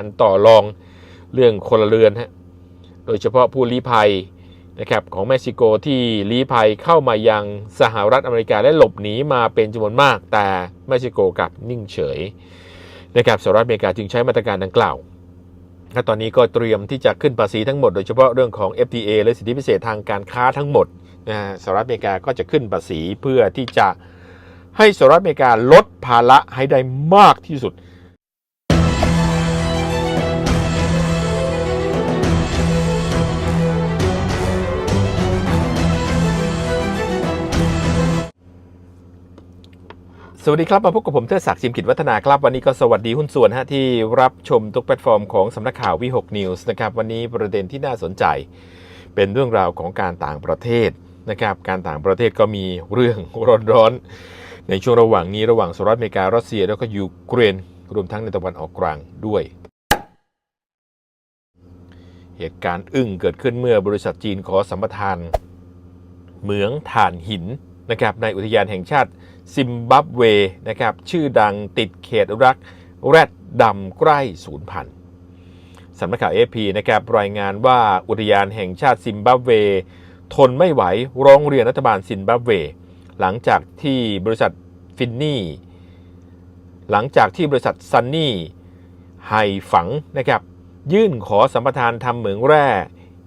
อันต่อรองเรื่องคนละเรือนฮะโดยเฉพาะผู้ลี้ภัยนะครับของเม็กซิโกที่ลี้ภัยเข้ามายังสหรัฐอเมริกาและหลบหนีมาเป็นจำนวนมาก แต่เม็กซิโกกลับนิ่งเฉยนะครับสหรัฐอเมริกาจึงใช้มาตรการดังกล่าวและตอนนี้ก็เตรียมที่จะขึ้นภาษีทั้งหมดโดยเฉพาะเรื่องของ FTA และสิทธิพิเศษทางการค้าทั้งหมดนะฮะสหรัฐอเมริกาก็จะขึ้นภาษีเพื่อที่จะให้สหรัฐอเมริกาลดภาระให้ได้มากที่สุด สวัสดีครับ มาพบกับผมเทอศักดิ์จิมกิจวัฒนาครับ วันนี้ก็สวัสดีหุ้นส่วนฮะที่รับชมทุกแพลตฟอร์มของสำนักข่าววิหกนิวส์นะครับ วันนี้ประเด็นที่น่าสนใจ เป็นเรื่องราวของการต่างประเทศนะครับ การต่างประเทศก็มีเรื่องร้อนๆ ในช่วงระหว่างนี้ระหว่างสหรัฐอเมริการัสเซียแล้วก็ยูเครนรวมทั้งในตะวันออกกลางด้วย เหตุการณ์อึ้งเกิดขึ้นเมื่อบริษัทจีนขอสัมปทานเหมืองถ่านหิน นะครับในอุทยานแห่งชาติซิมบับเวนะครับชื่อดังติดเขตอนุรักษ์แรดดำใกล้สูญพันธุ์สำนักข่าวเอพีนะครับรายงานว่าอุทยานแห่งชาติซิมบับเว ทนไม่ไหวร้องเรียนรัฐบาลซิมบับเว หลังจากที่บริษัทฟินนี่หลังจากที่บริษัทซันนี่ไฮฝังนะครับยื่นขอสัมปทานทำเหมืองแร่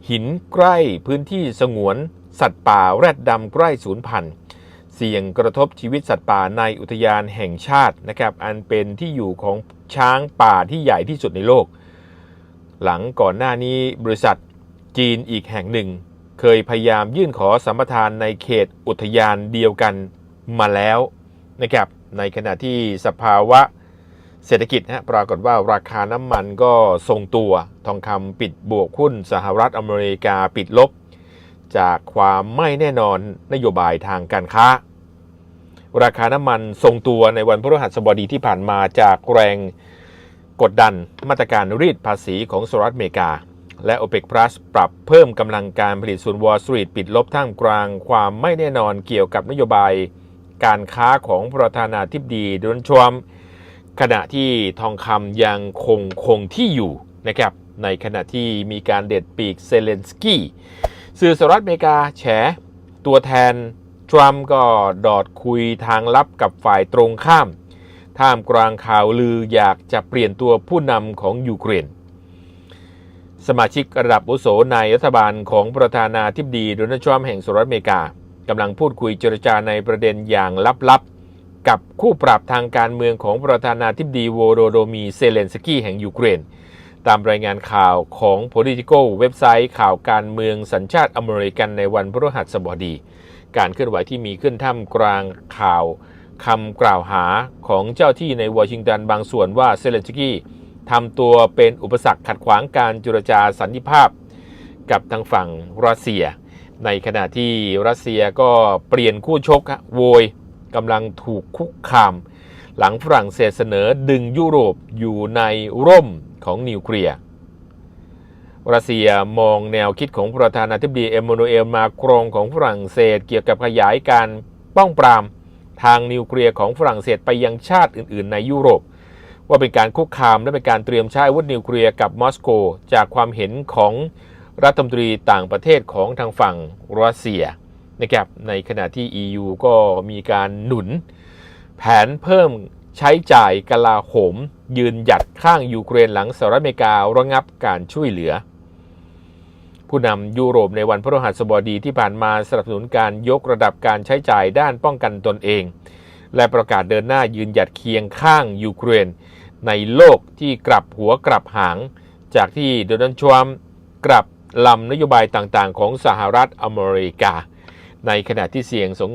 หินใกล้พื้นที่สงวน สัตว์ป่าแรดดำใกล้สูญพันธุ์ เสี่ยงกระทบชีวิตสัตว์ป่าในอุทยานแห่งชาตินะครับอันเป็นที่อยู่ของช้างป่าที่ใหญ่ที่สุดในโลก หลังก่อนหน้านี้บริษัทจีนอีกแห่งหนึ่ง เคยพยายามยื่นขอสัมปทานในเขตอุทยานเดียวกันมาแล้วนะครับในขณะที่สภาวะเศรษฐกิจฮะปรากฏว่าราคาน้ำมันก็ทรงตัวทองคำปิดบวกหุ้นสหรัฐอเมริกาปิดลบ จากความไม่แน่นอนนโยบายทางการค้า ราคาน้ำมันทรงตัวในวันพฤหัสบดีที่ผ่านมาจากแรงกดดันมาตรการรีดภาษีของสหรัฐอเมริกา และ OPEC Plus ปรับเพิ่มกำลังการผลิตส่วน Wall Street ปิดลบท่ามกลางความไม่แน่นอนเกี่ยวกับนโยบายการค้าของประธานาธิบดีโดนัลด์ทรัมป์ขณะที่ทองคำยังคงคงที่อยู่นะครับในขณะที่มีการเด็ดปีกเซเลนสกี้ สื่อสหรัฐอเมริกาแฉ ตัวแทน ทรัมป์ก็ดอดคุยทางลับกับฝ่ายตรงข้าม ท่ามกลางข่าวลืออยากจะเปลี่ยนตัวผู้นำของยูเครน สมาชิกระดับอุโสในรัฐบาลของประธานาธิบดีโดนัลด์ทรัมป์แห่งสหรัฐอเมริกากำลังพูดคุยเจรจาในประเด็นอย่างลับๆ กับคู่ปรับทางการเมืองของประธานาธิบดีโวโดโดมีเซเลนสกี้แห่งยูเครน ตามรายงานข่าวของ Politico เว็บไซต์ข่าวการเมืองสัญชาติอเมริกันในวันพฤหัสบดี การเคลื่อนไหวที่มีขึ้นท่ามกลางข่าวคำกล่าวหาของเจ้าที่ในวอชิงตันบางส่วนว่าเซเลนสกี้ทำตัวเป็นอุปสรรคขัดขวางการเจรจาสันติภาพ กับทางฝั่งรัสเซีย ในขณะที่รัสเซียก็เปลี่ยนคู่ชกฮะโวยกำลังถูกคุกคาม หลังฝรั่งเศสเสนอดึงยุโรปอยู่ในร่มของนิวเคลียร์รัสเซียมองแนวคิดของประธานาธิบดีเอมมานูเอลมาครงของฝรั่งเศส เกี่ยวกับขยายการป้องปราม ทางนิวเคลียร์ของฝรั่งเศสไปยังชาติอื่น ๆ ในยุโรป ว่าเป็นการคุกคามและเป็นการเตรียมใช้อาวุธนิวเคลียร์กับมอสโก จากความเห็นของรัฐมนตรีต่างประเทศของทางฝั่งรัสเซียนะครับในขณะที่ EU ก็มีการหนุน แผนเพิ่มใช้จ่ายกลาโหม ยืนหยัดข้างยูเครนหลังสหรัฐอเมริการะงับการช่วยเหลือ ผู้นำยุโรปในวันพฤหัสบดีที่ผ่านมาสนับสนุนการยกระดับการใช้จ่ายด้านป้องกันตนเอง และประกาศเดินหน้ายืนหยัดเคียงข้างยูเครน ในโลกที่กลับหัวกลับหาง จากที่โดนัลด์ทรัมป์กลับลำนโยบายต่างๆ ของสหรัฐอเมริกา ในขณะที่เสี่ยงสง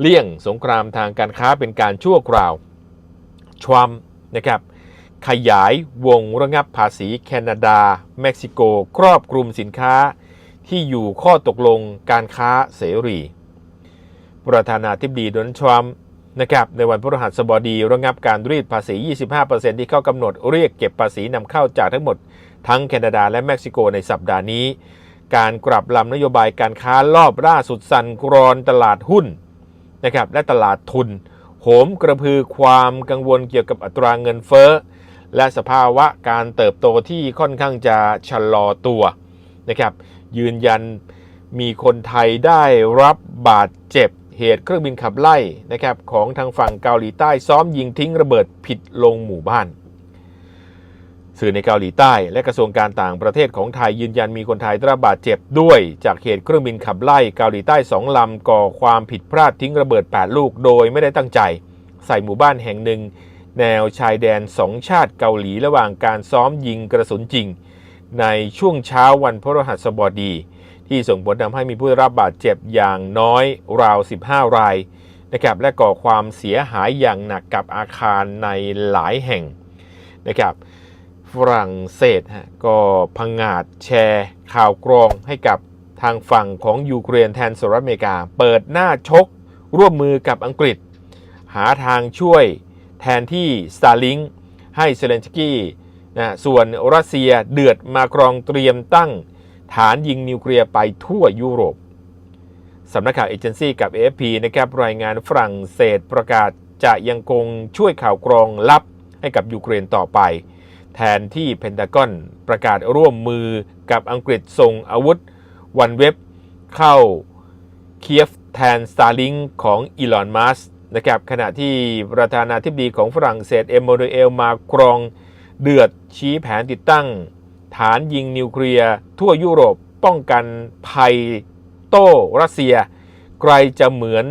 เลี่ยงสงครามทางการค้าเป็นการชั่วคราวทรัมป์นะครับขยายวงระงับภาษีแคนาดา เม็กซิโก ครอบคลุมสินค้าที่อยู่ข้อตกลงการค้าเสรี ประธานาธิบดีโดนัลด์ทรัมป์นะครับในวันพฤหัสบดีระงับการรีดภาษี 25%ที่เข้ากำหนดเรียกเก็บภาษีนำเข้าจากทั้งหมด ทั้งแคนาดาและเม็กซิโกในสัปดาห์นี้ การกลับลำนโยบายการค้ารอบล่าสุดสั่นกรอนตลาดหุ้น นะครับและตลาดทุน โหมกระพือความกังวลเกี่ยวกับอัตราเงินเฟ้อ และสภาวะการเติบโตที่ค่อนข้างจะชะลอตัวนะครับยืนยันมีคนไทยได้รับบาดเจ็บเหตุเครื่องบินขับไล่นะครับของทางฝั่งเกาหลีใต้ซ้อมยิงทิ้งระเบิดผิดลงหมู่บ้าน สื่อในเกาหลีใต้ และกระทรวงการต่างประเทศของไทยยืนยันมีคนไทยได้รับบาดเจ็บด้วย จากเหตุเครื่องบินขับไล่เกาหลีใต้สองลำก่อความผิดพลาดทิ้งระเบิด 8 ลูกโดยไม่ได้ตั้งใจ ใส่หมู่บ้านแห่งหนึ่ง แนวชายแดนสองชาติเกาหลีระหว่างการซ้อมยิงกระสุนจริง ในช่วงเช้าวันพฤหัสบดี ที่ส่งผลทำให้มีผู้ได้รับบาดเจ็บอย่างน้อยราว 15 รายนะครับและก่อความเสียหายอย่างหนักกับอาคารในหลายแห่งนะครับ ฝรั่งเศสฮะก็พังงาดแชร์ข่าวกรองให้กับทางฝั่งของยูเครนแทนสหรัฐอเมริกา เปิดหน้าชก ร่วมมือกับอังกฤษ หาทางช่วยแทนที่สตาร์ลิงให้เซเลนสกี้นะส่วนรัสเซียเดือดมากรองเตรียมตั้งฐานยิงนิวเคลียร์ไปทั่วยุโรปสำนักข่าวเอเจนซี่กับ AFP นะครับรายงานฝรั่งเศสประกาศจะยังคงช่วยข่าวกรองลับให้กับยูเครนต่อไป แทนที่เพนทากอนประกาศร่วมมือกับอังกฤษส่งอาวุธวันเว็บเข้าเคียฟแทนสตาร์ลิงของอีลอนมัสนะครับขณะที่ประธานาธิบดีของฝรั่งเศสเอม a น u เอลมากรองเดือดชี้แผนติดตั้ง ฐานยิงนิวเคลียร์ทั่วยุโรปป้องกันภัยโต้รัสเซียไกลจะเหมือน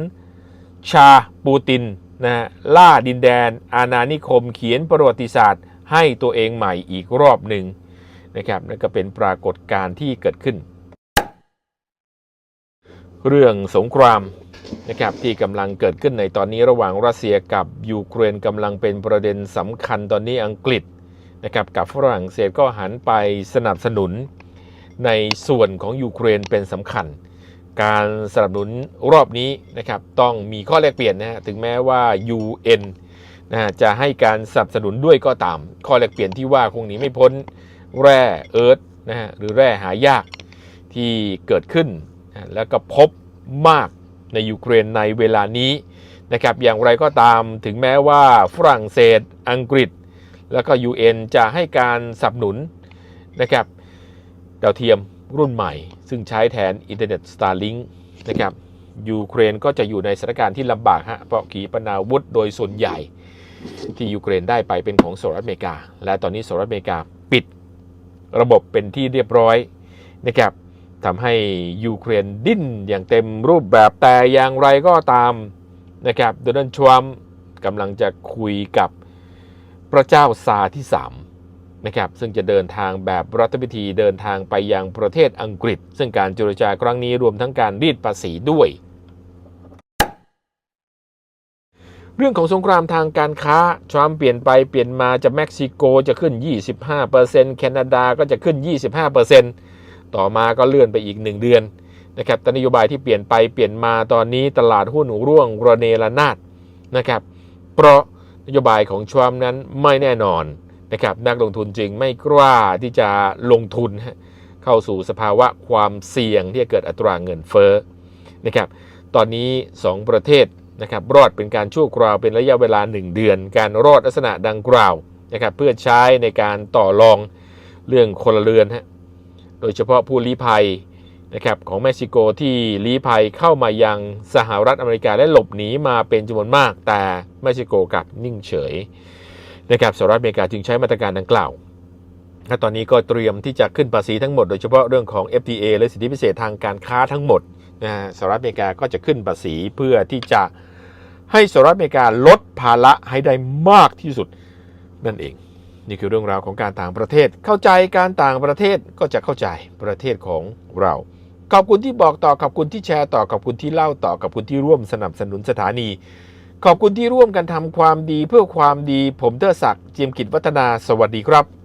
ชาปูตินนะฮะล่าดินแดน อาณานิคมเขียนประวัติศาสตร์ ให้ตัวเองใหม่อีกรอบหนึ่งนะครับนั่นก็เป็นปรากฏการณ์ที่เกิดขึ้น เรื่องสงครามนะครับที่กำลังเกิดขึ้นในตอนนี้ระหว่างรัสเซียกับยูเครนกำลังเป็นประเด็นสำคัญตอนนี้อังกฤษนะครับกับฝรั่งเศสก็หันไปสนับสนุนในส่วนของยูเครนเป็นสำคัญ การสนับสนุนรอบนี้นะครับต้องมีข้อแลกเปลี่ยนนะฮะถึงแม้ว่า UN นะจะให้การสนับสนุนด้วยก็ตาม ข้อแลกเปลี่ยนที่ว่าคงหนีไม่พ้นแร่เอิร์ธนะฮะหรือแร่หายากที่เกิดขึ้นนะแล้วก็พบมากในยูเครนในเวลานี้นะครับอย่างไรก็ตามถึงแม้ว่าฝรั่งเศส อังกฤษ แล้วก็ UN จะให้การสนับสนุนนะครับดาวเทียมรุ่นใหม่ ซึ่งใช้แทนอินเทอร์เน็ต Starlink นะครับยูเครนก็จะอยู่ในสถานการณ์ที่ลำบากฮะเพราะขีปนาวุธโดยส่วนใหญ่ ที่ยูเครนได้ไปเป็นของสหรัฐอเมริกา และตอนนี้สหรัฐอเมริกาปิดระบบเป็นที่เรียบร้อยนะครับทำให้ยูเครนดิ้นอย่างเต็มรูปแบบแต่อย่างไรก็ตามนะครับโดนัลด์ทรัมป์กำลังจะคุยกับพระเจ้าซาที่3นะครับซึ่งจะเดินทางแบบรัฐพิธีเดินทางไปยังประเทศอังกฤษ ซึ่งการเจรจาครั้งนี้รวมทั้งการรีดภาษีด้วย เรื่องของสงครามทางการค้า ทรัมป์เปลี่ยนไปเปลี่ยนมาจะเม็กซิโกจะขึ้น 25%แคนาดาก็จะขึ้น 25%ต่อมาก็เลื่อนไปอีก 1 เดือนนะครับแต่นโยบายที่เปลี่ยนไปเปลี่ยนมาตอนนี้ตลาดหุ้นร่วงระเนระนาดนะครับ เพราะนโยบายของทรัมป์นั้นไม่แน่นอนนะครับนักลงทุนจึงไม่กล้าที่จะลงทุน เข้าสู่สภาวะความเสี่ยงที่จะเกิดอัตราเงินเฟ้อนะครับ ตอนนี้ 2 ประเทศ นะครับรอดเป็นการชั่วคราวเป็นระยะเวลา 1 เดือน การรอดลักษณะดังกล่าวนะครับเพื่อใช้ในการต่อรองเรื่องคนละเรือนฮะโดยเฉพาะผู้ลี้ภัยนะครับของเม็กซิโกที่ลี้ภัยเข้ามายังสหรัฐอเมริกาและหลบหนีมาเป็นจำนวนมาก แต่เม็กซิโกกลับนิ่งเฉยนะครับสหรัฐอเมริกาจึงใช้มาตรการดังกล่าวและตอนนี้ก็เตรียมที่จะขึ้นภาษีทั้งหมดโดยเฉพาะเรื่องของ FTA และสิทธิพิเศษทางการค้าทั้งหมด นะสหรัฐอเมริกาก็จะขึ้นภาษีเพื่อที่จะให้สหรัฐอเมริกาลดภาระให้ได้มากที่สุดนั่นเอง นี่คือเรื่องราวของการต่างประเทศ เข้าใจการต่างประเทศก็จะเข้าใจประเทศของเรา ขอบคุณที่บอกต่อขอบคุณที่แชร์ต่อขอบคุณที่เล่าต่อขอบคุณที่ร่วมสนับสนุนสถานี ขอบคุณที่ร่วมกันทำความดีเพื่อความดี ผมเทอศักดิ์เจียมกิจวัฒนาสวัสดีครับ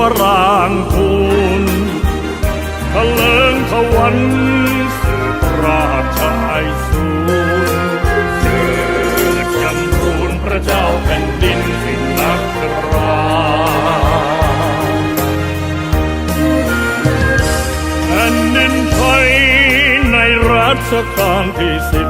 วรางคูณทะเลิงทวันสืบราชายสูนเจิดจำรูนพระเจ้าแผ่นดินสินนักราแผ่นดินไทยในรัชกาลที่สิบ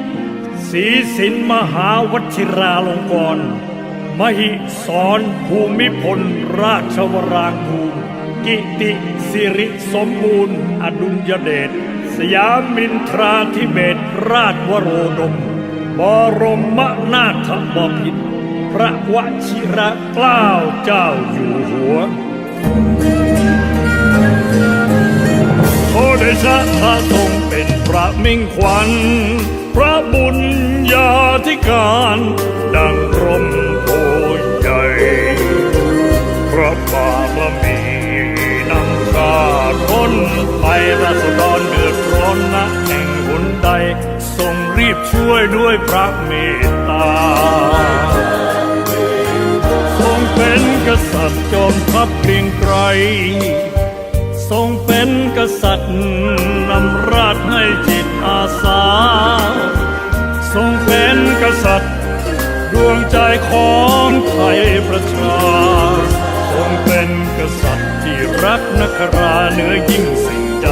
ศีสินมหาวชิราลงกรณ์มหิสรภูมิพลราชวรางคูลกิติสิริสมบูรณ์ อดุลยเดชสยามินทราธิเบศราชวโรดม บรมนาถบพิตรพระวชิระเกล้าเจ้าอยู่หัวโอเดชะพระทรงเป็นพระมิ่งขวัญ พระบุญญาธิการ ดังร่มโพใหญ่พระบารมีนำข้าพ้นไปราษฎรเดือดร้อนนะแห่งหนใดทรงรีบช่วยด้วยพระเมตตาทรงเป็นกษัตริย์จอมทัพเกรียงไกรทรงเป็นกษัตริย์นำราชให้จิตอาสา ษัตริย์ ดวงใจของไทยประชาทรงเป็นกษัตริย์ที่รักนักราเหนือยิ่งสิ่งใด